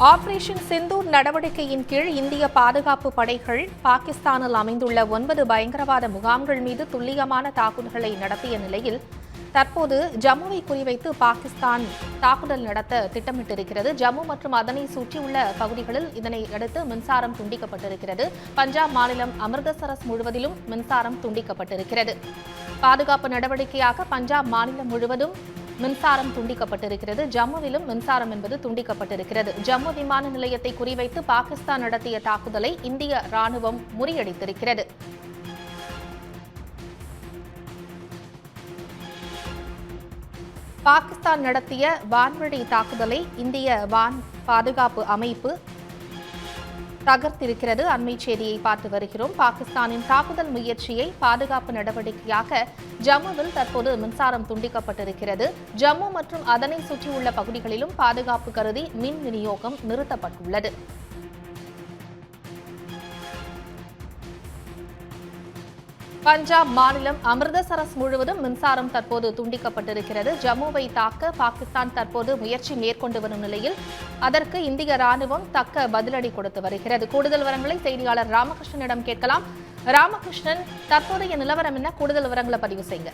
Operation Sindoor நடவடிக்கையின் கீழ் இந்திய பாதுகாப்பு படைகள் பாகிஸ்தானில் அமைந்துள்ள ஒன்பது பயங்கரவாத முகாம்கள் மீது துல்லியமான தாக்குதல்களை நடத்திய நிலையில் தற்போது ஜம்முவை குறிவைத்து பாகிஸ்தான் தாக்குதல் நடத்த திட்டமிட்டிருக்கிறது. ஜம்மு மற்றும் அதனை சுற்றியுள்ள பகுதிகளில் இதனை அடுத்து மின்சாரம் துண்டிக்கப்பட்டிருக்கிறது. பஞ்சாப் மாநிலம் அமிர்தசரஸ் முழுவதிலும் மின்சாரம் துண்டிக்கப்பட்டிருக்கிறது. பாதுகாப்பு நடவடிக்கையாக பஞ்சாப் மாநிலம் முழுவதும் மின்சாரம் துண்டிக்கப்பட்டிருக்கிறது. ஜம்முவிலும் மின்சாரம் என்பது துண்டிக்கப்பட்டிருக்கிறது. ஜம்மு விமான நிலையத்தை குறிவைத்து பாகிஸ்தான் நடத்திய தாக்குதலை இந்திய ராணுவம் முறியடித்திருக்கிறது. பாகிஸ்தான் நடத்திய வான்வழி தாக்குதலை இந்திய வான் பாதுகாப்பு அமைப்பு தகர்த்திருக்கிறது. அண்மை செய்தியை பார்த்து வருகிறோம். பாகிஸ்தானின் தாக்குதல் முயற்சியை பாதுகாப்பு நடவடிக்கையாக ஜம்முவில் தற்போது மின்சாரம் துண்டிக்கப்பட்டிருக்கிறது. ஜம்மு மற்றும் அதனை சுற்றியுள்ள பகுதிகளிலும் பாதுகாப்பு கருதி மின் விநியோகம் நிறுத்தப்பட்டுள்ளது. பஞ்சாப் மாநிலம் அமிர்தசரஸ் முழுவதும் மின்சாரம் தற்போது துண்டிக்கப்பட்டிருக்கிறது. ஜம்முவை தாக்க பாகிஸ்தான் தற்போது முயற்சி மேற்கொண்டு வரும் நிலையில் அதற்கு இந்திய ராணுவம் தக்க பதிலடி கொடுத்து வருகிறது. கூடுதல் விவரங்களை செய்தியாளர் ராமகிருஷ்ணனிடம் கேட்கலாம். ராமகிருஷ்ணன் தற்போதைய நிலவரம் என்ன? கூடுதல் விவரங்களை பதிவு செய்யுங்க.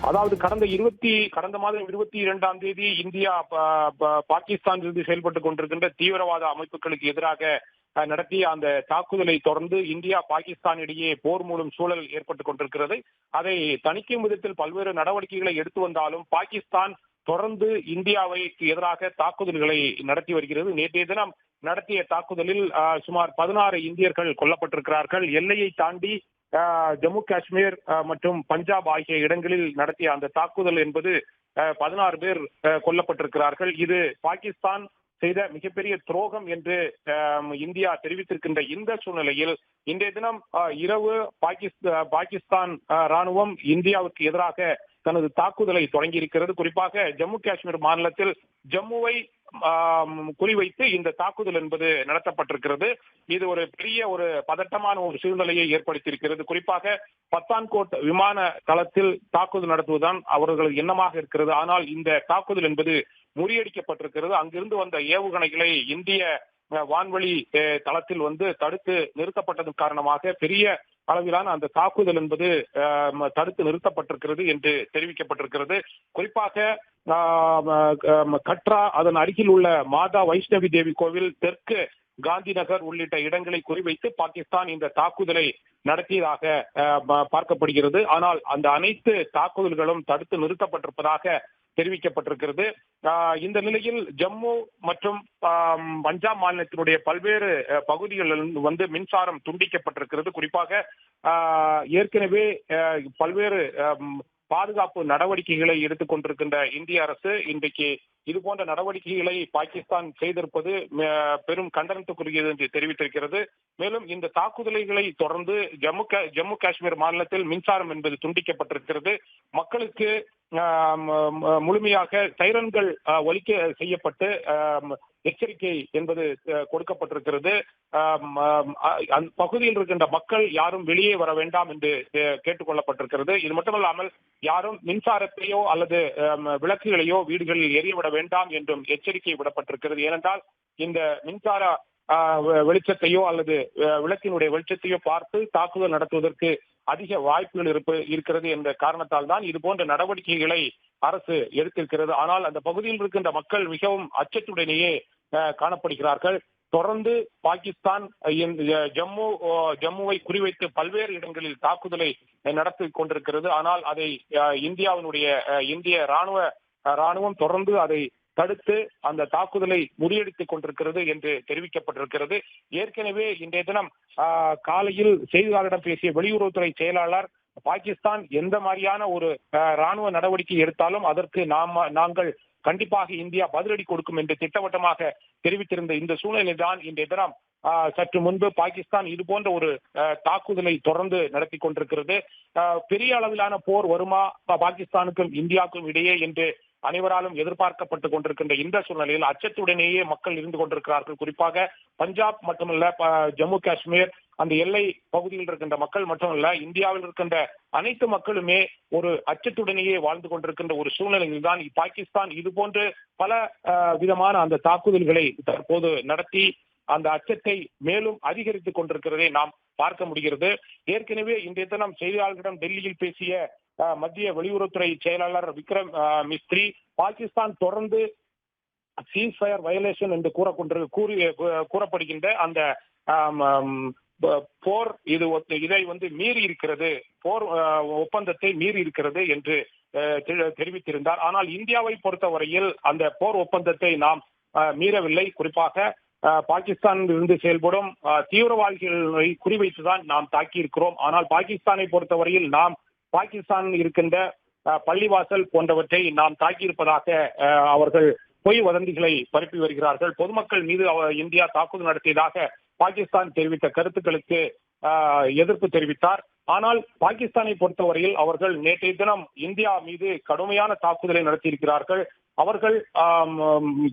அதாவது கடந்த இருபத்தி கடந்த மாதம் இருபத்தி இரண்டாம் தேதி இந்தியா ப- ப- பாகிஸ்தானிலிருந்து செயல்பட்டுக் கொண்டிருக்கின்ற தீவிரவாத அமைப்புகளுக்கு எதிராக நடத்திய அந்த தாக்குதலை தொடர்ந்து இந்தியா பாகிஸ்தான் இடையே போர் மூலம் சூழல் ஏற்பட்டுக் கொண்டிருக்கிறது. அதை தணிக்கும் விதத்தில் பல்வேறு நடவடிக்கைகளை எடுத்து வந்தாலும் பாகிஸ்தான் தொடர்ந்து இந்தியாவைக்கு எதிராக தாக்குதல்களை நடத்தி வருகிறது. நேற்றைய தினம் நடத்திய தாக்குதலில் சுமார் பதினாறு இந்தியர்கள் கொல்லப்பட்டிருக்கிறார்கள். எல்லையை தாண்டி ஜம்மு காஷ்மீர் மற்றும் பஞ்சாப் ஆகிய இடங்களில் நடத்திய அந்த தாக்குதல் என்பது பதினாறு பேர் கொல்லப்பட்டிருக்கிறார்கள். இது பாகிஸ்தான் செய்த மிகப்பெரிய துரோகம் என்று இந்தியா தெரிவித்திருக்கின்ற இந்த சூழ்நிலையில் இன்றைய தினம் இரவு பாகிஸ்தான் பாகிஸ்தான் ராணுவம் இந்தியாவுக்கு எதிராக தனது தாக்குதலை தொடங்கியிருக்கிறது. குறிப்பாக ஜம்மு காஷ்மீர் மாநிலத்தில் ஜம்முவை குறிவைத்து இந்த தாக்குதல் என்பது நடத்தப்பட்டிருக்கிறது. இது ஒரு பெரிய ஒரு பதட்டமான ஒரு சூழ்நிலையை ஏற்படுத்தியிருக்கிறது. குறிப்பாக பத்தான்கோட் விமான தளத்தில் தாக்குதல் நடத்துவதுதான் அவர்களது எண்ணமாக இருக்கிறது. ஆனால் இந்த தாக்குதல் என்பது முறியடிக்கப்பட்டிருக்கிறது. அங்கிருந்து வந்த ஏவுகணைகளை இந்திய அஹ், வான்வழி தளத்தில் வந்து தடுத்து நிறுத்தப்பட்டதன் காரணமாக பெரிய அளவிலான அந்த தாக்குதல் என்பது தடுத்து நிறுத்தப்பட்டிருக்கிறது என்று தெரிவிக்கப்பட்டிருக்கிறது. குறிப்பாக கட்ரா அதன் அருகில் உள்ள மாதா வைஷ்ணவி தேவி கோவில் தெற்கு காந்தி நகர் உள்ளிட்ட இடங்களை குறிவைத்து பாகிஸ்தான் இந்த தாக்குதலை நடத்தியதாக பார்க்கப்படுகிறது. ஆனால் அந்த அனைத்து தாக்குதல்களும் தடுத்து நிறுத்தப்பட்டிருப்பதாக தெரிவிக்கப்பட்டிருக்கிறது. இந்த நிலையில் ஜம்மு மற்றும் பஞ்சாப் மாநிலத்தினுடைய பல்வேறு பகுதிகளில் வந்து மின்சாரம் துண்டிக்கப்பட்டிருக்கிறது. குறிப்பாக ஏற்கனவே பல்வேறு பாதுகாப்பு நடவடிக்கைகளை எடுத்துக் கொண்டிருக்கின்ற இந்திய அரசு இன்றைக்கு இது போன்ற நடவடிக்கைகளை பாகிஸ்தான் செய்திருப்பது பெரும் கண்டனத்துக்குரியது என்று தெரிவித்திருக்கிறது. மேலும் இந்த தாக்குதல்களை தொடர்ந்து ஜம்மு ஜம்மு காஷ்மீர் மாநிலத்தில் மின்சாரம் என்பது துண்டிக்கப்பட்டிருக்கிறது. மக்களுக்கு முழுமையாக சைரன்கள் ஒலிக்க செய்யப்பட்டு ஆஹ், எச்சரிக்கை என்பது கொடுக்கப்பட்டிருக்கிறது. அந்த பகுதியில் இருக்கின்ற மக்கள் யாரும் வெளியே வர வேண்டாம் என்று கேட்டுக்கொள்ளப்பட்டிருக்கிறது. இது மட்டுமல்லாமல் யாரும் மின்சாரத்தையோ அல்லது விளக்குகளையோ வீடுகளில் எரியவிட வேண்டாம் என்றும் எச்சரிக்கை விடப்பட்டிருக்கிறது. ஏனென்றால் இந்த மின்சார வெளிச்சத்தையோ அல்லது விளக்கினுடைய வெளிச்சத்தையோ பார்த்து தாக்குதல் நடத்துவதற்கு அதிக வாய்ப்புகள் இருப்பு இருக்கிறது என்ற காரணத்தால் தான் இது போன்ற நடவடிக்கைகளை அரசு எடுத்திருக்கிறது. ஆனால் அந்த பகுதியில் இருக்கின்ற மக்கள் மிகவும் அச்சத்துடனேயே காணப்படுகிறார்கள். தொடர்ந்து பாகிஸ்தான் ஜம்மு ஜம்முவை குறிவைத்து பல்வேறு இடங்களில் தாக்குதலை நடத்தி கொண்டிருக்கிறது. ஆனால் அதை இந்தியாவினுடைய இந்திய ராணுவ ராணுவம் தொடர்ந்து அதை தடுத்து அந்த தாக்குதலை முறியடித்துக் கொண்டிருக்கிறது என்று தெரிவிக்கப்பட்டிருக்கிறது. ஏற்கனவே இன்றைய தினம் காலையில் செய்தியாளரிடம் பேசிய வெளியுறவுத்துறை செயலாளர் பாகிஸ்தான் எந்த மாதிரியான ஒரு ராணுவ நடவடிக்கை எடுத்தாலும் அதற்கு நாம் நாங்கள் கண்டிப்பாக இந்தியா பதிலடி கொடுக்கும் என்று திட்டவட்டமாக தெரிவித்திருந்த இந்த சூழ்நிலைதான் இன்றைய தினம் ஆஹ், சற்று முன்பு பாகிஸ்தான் இது போன்ற ஒரு தாக்குதலை தொடர்ந்து நடத்தி கொண்டிருக்கிறது. பெரிய அளவிலான போர் வருமா பாகிஸ்தானுக்கும் இந்தியாவுக்கும் இடையே என்று அனைவராலும் எதிர்பார்க்கப்பட்டுக் கொண்டிருக்கின்ற இந்த சூழ்நிலையில் அச்சத்துடனேயே மக்கள் இருந்து கொண்டிருக்கிறார்கள். குறிப்பாக பஞ்சாப் மட்டுமல்ல ஜம்மு காஷ்மீர் அந்த எல்லை பகுதியில் இருக்கின்ற மக்கள் மட்டுமல்ல இந்தியாவில் இருக்கின்ற அனைத்து மக்களுமே ஒரு அச்சத்துடனேயே வாழ்ந்து கொண்டிருக்கின்ற ஒரு சூழ்நிலையில் தான் பாகிஸ்தான் இது போன்று பல விதமான அந்த தாக்குதல்களை தற்போது நடத்தி அந்த அச்சத்தை மேலும் அதிகரித்துக் கொண்டிருக்கிறதை நாம் பார்க்க முடிகிறது. ஏற்கனவே இன்றைய தினம் செய்தியாளர்களிடம் டெல்லியில் பேசிய மத்திய வெளியுறவுத்துறை செயலாளர் விக்ரம் மிஸ்திரி பாகிஸ்தான் தொடர்ந்து சீஸ் ஃபயர் வயலேஷன் என்று கூறக்கொண்டு கூறி கூறப்படுகின்ற அந்த போர் இது இதை வந்து மீறி இருக்கிறது போர் ஒப்பந்தத்தை மீறி இருக்கிறது என்று தெரிவித்திருந்தார். ஆனால் இந்தியாவை பொறுத்தவரையில் அந்த போர் ஒப்பந்தத்தை நாம் மீறவில்லை. குறிப்பாக அஹ், பாகிஸ்தானில் இருந்து செயல்படும் தீவிரவாதிகளை குறிவைத்துதான் நாம் தாக்கியிருக்கிறோம். ஆனால் பாகிஸ்தானை பொறுத்தவரையில் நாம் பாகிஸ்தான் இருக்கின்ற பள்ளிவாசல் போன்றவற்றை நாம் தாக்கியிருப்பதாக அவர்கள் பொய் வதந்திகளை பரப்பி வருகிறார்கள். பொதுமக்கள் மீது இந்தியா தாக்குதல் நடத்தியதாக பாகிஸ்தான் தெரிவித்த கருத்துக்களுக்கு எதிர்ப்பு தெரிவித்தார். ஆனால் பாகிஸ்தானை பொறுத்தவரையில் அவர்கள் நேற்றைய தினம் இந்தியா மீது கடுமையான தாக்குதலை நடத்தியிருக்கிறார்கள். அவர்கள்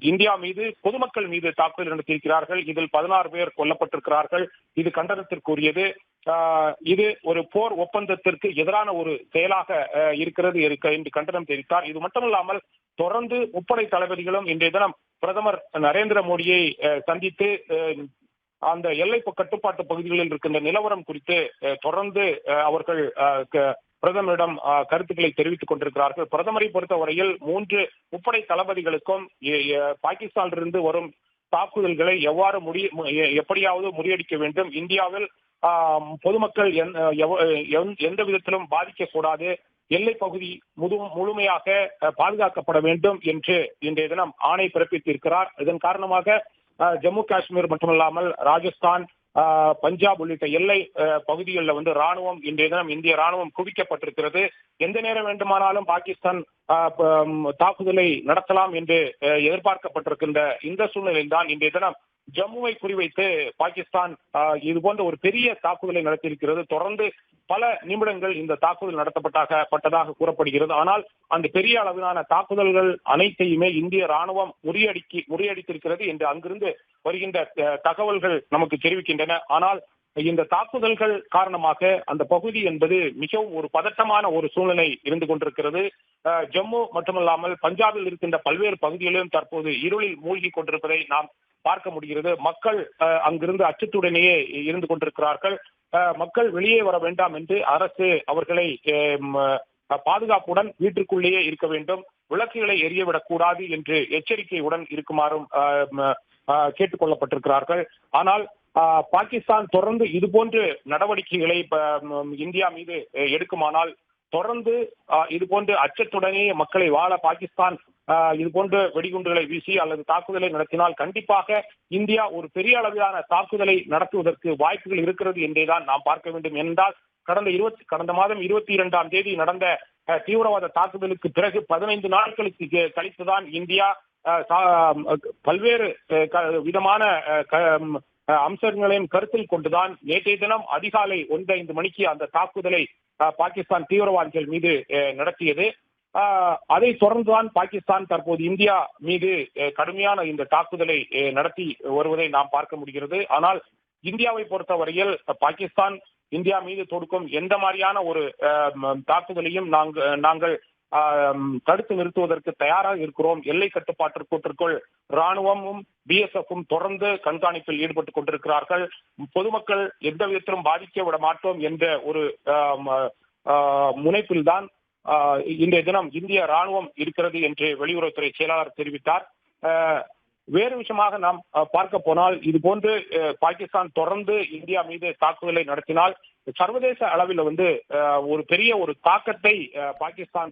இந்தியா மீது பொதுமக்கள் மீது தாக்குதல் நடத்தியிருக்கிறார்கள். இதில் பதினாறு பேர் கொல்லப்பட்டிருக்கிறார்கள். இது கண்டனத்திற்குரியது. ஆஹ், இது ஒரு போர் ஒப்பந்தத்திற்கு எதிரான ஒரு செயலாக இருக்கிறது இருக்க- என்று கண்டனம் தெரிவித்தார். இது மட்டுமல்லாமல் தொடர்ந்து முப்படை தளபதிகளும் இன்றைய தினம் பிரதமர் நரேந்திர மோடியை அஹ், சந்தித்து அஹ், அந்த எல்லை கட்டுப்பாட்டு பகுதிகளில் இருக்கின்ற நிலவரம் குறித்து தொடர்ந்து அவர்கள் பிரதமரிடம் கருத்துக்களை தெரிவித்துக் கொண்டிருக்கிறார்கள். பிரதமரை பொறுத்தவரையில் மூன்று முப்படை தளபதிகளுக்கும் பாகிஸ்தானிலிருந்து வரும் தாக்குதல்களை எவ்வாறு முடி எப்படியாவது முறியடிக்க வேண்டும். இந்தியாவில் பொதுமக்கள் எந்த விதத்திலும் பாதிக்கக்கூடாது. எல்லை பகுதி முது முழுமையாக பாதுகாக்கப்பட வேண்டும் என்று இன்றைய தினம் ஆணை பிறப்பித்திருக்கிறார். இதன் காரணமாக ஜம்மு காஷ்மீர் மட்டுமல்லாமல் ராஜஸ்தான் பஞ்சாப் உள்ளிட்ட எல்லை அஹ், பகுதிகளில் வந்து ராணுவம் இன்றைய தினம் இந்திய ராணுவம் குவிக்கப்பட்டிருக்கிறது. எந்த நேரம் வேண்டுமானாலும் பாகிஸ்தான் தாக்குதலை நடத்தலாம் என்று அஹ், எதிர்பார்க்கப்பட்டிருக்கின்ற இந்த சூழ்நிலையில் தான் இன்றைய தினம் ஜம்முவை குறிவைத்து பாகிஸ்தான் இது போன்ற ஒரு பெரிய தாக்குதலை நடத்தியிருக்கிறது. தொடர்ந்து பல நிமிடங்கள் இந்த தாக்குதல் நடத்தப்பட்டாக பட்டதாக கூறப்படுகிறது. ஆனால் அந்த பெரிய அளவிலான தாக்குதல்கள் அனைத்தையுமே இந்திய ராணுவம் முறியடிக்கி முறியடித்திருக்கிறது என்று அங்கிருந்து வருகின்ற தகவல்கள் நமக்கு தெரிவிக்கின்றன. ஆனால் இந்த தாக்குதல்கள் காரணமாக அந்த பகுதி என்பது மிகவும் ஒரு பதட்டமான ஒரு சூழ்நிலை இருந்து கொண்டிருக்கிறது. ஜம்மு மட்டுமல்லாமல் பஞ்சாபில் இருக்கின்ற பல்வேறு பகுதிகளிலும் தற்போது இருளில் மூழ்கி கொண்டிருப்பதை நாம் பார்க்க முடிகிறது. மக்கள் அஹ், அங்கிருந்து அச்சத்துடனேயே இருந்து கொண்டிருக்கிறார்கள். அஹ், மக்கள் வெளியே வர வேண்டாம் என்று அரசு அவர்களை பாதுகாப்புடன் வீட்டிற்குள்ளேயே இருக்க வேண்டும். விளக்குகளை எரியவிடக்கூடாது என்று எச்சரிக்கையுடன் இருக்குமாறும் அஹ், அஹ், கொள்ளப்பட்டிருக்கிறார்கள் ஆனால் பாகிஸ்தான் தொடர்ந்து இது போன்று நடவடிக்கைகளை இந்தியா மீது அஹ், எடுக்குமானால் தொடர்ந்து அஹ், இது போன்று அச்சத்துடனே மக்களை வாழ பாகிஸ்தான் இது போன்ற வெடிகுண்டுகளை வீசி அல்லது தாக்குதலை நடத்தினால் கண்டிப்பாக இந்தியா ஒரு பெரிய அளவிலான தாக்குதலை நடத்துவதற்கு வாய்ப்புகள் இருக்கிறது என்றேதான் நாம் பார்க்க வேண்டும். என்றால் கடந்த இருபத்தி கடந்த மாதம் இருபத்தி இரண்டாம் தேதி நடந்த அஹ், தீவிரவாத தாக்குதலுக்கு பிறகு பதினைந்து நாட்களுக்கு கழித்துதான் இந்தியா பல்வேறு க- விதமான அஹ், க- அம்சங்களையும் கருத்தில் கொண்டுதான் நேற்றைய தினம் அதிகாலை ஒன்று ஐந்து மணிக்கு அந்த தாக்குதலை பாகிஸ்தான் தீவிரவாதிகள் மீது நடத்தியது. ஆஹ் அதை தொடர்ந்துதான் பாகிஸ்தான் தற்போது இந்தியா மீது கடுமையான இந்த தாக்குதலை நடத்தி வருவதை நாம் பார்க்க முடிகிறது. ஆனால் இந்தியாவை பொறுத்தவரையில் பாகிஸ்தான் இந்தியா மீது தொடுக்கும் எந்த மாதிரியான ஒரு அஹ், தாக்குதலையும் நாங்கள் நாங்கள் தடுத்து நிறுத்துவதற்கு தயாராக இருக்கிறோம். எல்லை கட்டுப்பாட்டிற்குள் ராணுவமும் பிஎஸ்எஃப்பும் தொடர்ந்து கண்காணிப்பில் ஈடுபட்டுக் கொண்டிருக்கிறார்கள். பொதுமக்கள் எந்த விதத்திலும் பாதிக்க விட மாட்டோம் என்ற ஒரு முனைப்பில்தான் ஆஹ் இன்றைய தினம் இந்திய ராணுவம் இருக்கிறது என்று வெளியுறவுத்துறை செயலாளர் தெரிவித்தார். ஆஹ் வேறு விஷயமாக நாம் அஹ், பார்க்க போனால் இது போன்று பாகிஸ்தான் தொடர்ந்து இந்தியா மீது தாக்குதலை நடத்தினால் சர்வதேச அளவில் வந்து ஒரு பெரிய ஒரு தாக்கத்தை பாகிஸ்தான்